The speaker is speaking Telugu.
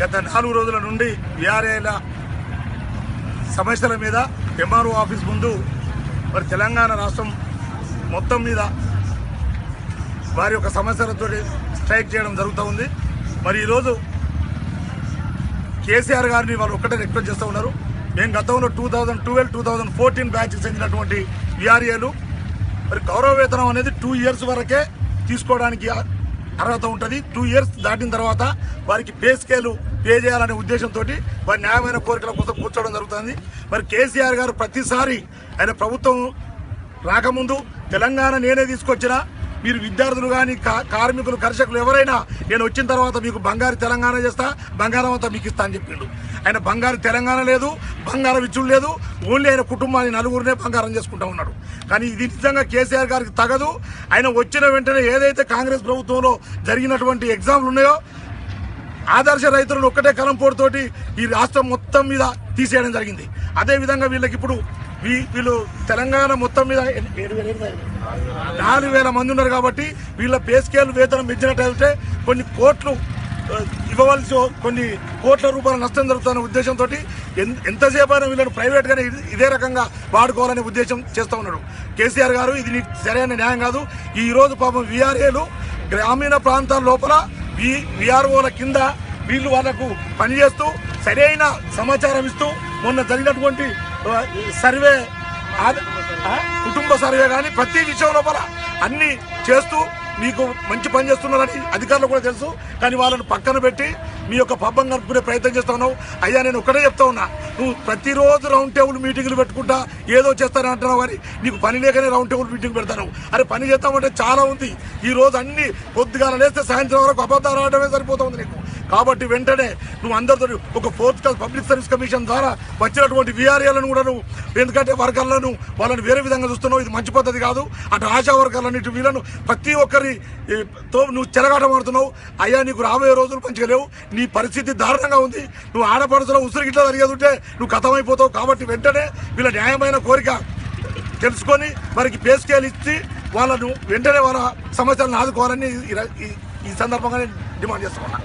గత నాలుగు రోజుల నుండి విఆర్ఏల సమస్యల మీద ఎంఆర్ఓ ఆఫీస్ ముందు మరి తెలంగాణ రాష్ట్రం మొత్తం మీద వారి యొక్క సమస్యలతో స్ట్రైక్ చేయడం జరుగుతూ ఉంది. మరి ఈరోజు కేసీఆర్ గారిని వాళ్ళు ఒక్కటే రిక్వెస్ట్ చేస్తూ ఉన్నారు. మేము గతంలో two thousand twelve two thousand fourteen బ్యాచ్కి చెందినటువంటి విఆర్ఏలు మరి గౌరవ వేతనం అనేది టూ ఇయర్స్ వరకే తీసుకోవడానికి అర్హత ఉంటుంది. టూ ఇయర్స్ దాటిన తర్వాత వారికి పే స్కేలు పే చేయాలనే ఉద్దేశంతో వారి న్యాయమైన కోరికల కోసం కూర్చోవడం జరుగుతుంది. మరి కేసీఆర్ గారు ప్రతిసారి ఆయన ప్రభుత్వం రాకముందు తెలంగాణ నేనే తీసుకొచ్చినా మీరు విద్యార్థులు కానీ కార్మికులు కర్షకులు ఎవరైనా నేను వచ్చిన తర్వాత మీకు బంగారు తెలంగాణ చేస్తా బంగారం అంతా మీకు ఇస్తా అని చెప్పిండు. ఆయన బంగారు తెలంగాణ లేదు బంగారం ఇచ్చుడు లేదు ఓన్లీ ఆయన కుటుంబాన్ని నలుగురినే బంగారం చేసుకుంటా ఉన్నాడు. కానీ ఇది నిజంగా కేసీఆర్ గారికి తగదు. ఆయన వచ్చిన వెంటనే ఏదైతే కాంగ్రెస్ ప్రభుత్వంలో జరిగినటువంటి ఎగ్జామ్లు ఉన్నాయో ఆదర్శ రైతులను ఒక్కటే కలంపోటుతోటి ఈ రాష్ట్రం మొత్తం మీద తీసేయడం జరిగింది. అదే విధంగా వీళ్ళకి ఇప్పుడు వీ- వీళ్ళు తెలంగాణ మొత్తం మీద ఏడు వేల నాలుగు వేల మంది ఉన్నారు కాబట్టి వీళ్ళ పే స్కేల్ వేతనం పెంచినట్టయితే కొన్ని కోట్లు ఇవ్వవలసి కొన్ని కోట్ల రూపాయల నష్టం జరుగుతున్న ఉద్దేశంతో ఎంతసేపు అయినా వీళ్ళని ప్రైవేట్గానే ఇదే రకంగా వాడుకోవాలనే ఉద్దేశం చేస్తూ ఉన్నాడు. కేసీఆర్ గారు ఇది సరైన న్యాయం కాదు. ఈరోజు పాపం వీఆర్ఏలు గ్రామీణ ప్రాంతాల లోపల వి విఆర్ఓల కింద వీళ్ళు వాళ్ళకు పనిచేస్తూ సరైన సమాచారం ఇస్తూ మొన్న జరిగినటువంటి సర్వే కుటుంబ సర్వే కానీ ప్రతి విషయం లోపల అన్నీ చేస్తూ మీకు మంచి పని చేస్తున్నారని అధికారులు కూడా తెలుసు. కానీ వాళ్ళని పక్కన పెట్టి మీ యొక్క పబ్బం కలుపుకునే ప్రయత్నం చేస్తా ఉన్నావు? అయ్యా నేను ఒకటే చెప్తా ఉన్నా. నువ్వు ప్రతిరోజు రౌండ్ టేబుల్ మీటింగ్లు పెట్టుకుంటా ఏదో చేస్తానని అంటున్నావు కానీ నీకు పని లేకనే రౌండ్ టేబుల్ మీటింగ్ పెడతాను. అరే పని చేస్తామంటే చాలా ఉంది. ఈ రోజు అన్ని పొద్దుగాల లేస్తే సాయంత్రం వరకు అబద్ధాలు ఆడమే సరిపోతుంది నీకు. కాబట్టి వెంటనే నువ్వు అందరితో ఒక fourth class public service commission ద్వారా వచ్చినటువంటి విఆర్ఏలను కూడా నువ్వు ఎందుకంటే వర్గాలను వాళ్ళని వేరే విధంగా చూస్తున్నావు ఇది మంచి పద్ధతి కాదు. అటు ఆశా వర్గాలను ఇటు వీళ్ళను ప్రతి ఒక్కరి తో నువ్వు చెరగాటమాడుతున్నావు అయ్యా నీకు రాబోయే రోజులు మంచిగా లేవు. నీ పరిస్థితి దారుణంగా ఉంది. నువ్వు ఆడపడుతున్న ఉసిరి గిట్లా జరిగేది ఉంటే నువ్వు కథమైపోతావు. కాబట్టి వెంటనే వీళ్ళ న్యాయమైన కోరిక తెలుసుకొని వారికి పే స్కేల్ ఇచ్చి వాళ్ళను వెంటనే వాళ్ళ సమస్యలను ఆదుకోవాలని ఈ- సందర్భంగా నేను డిమాండ్ చేస్తున్నాను.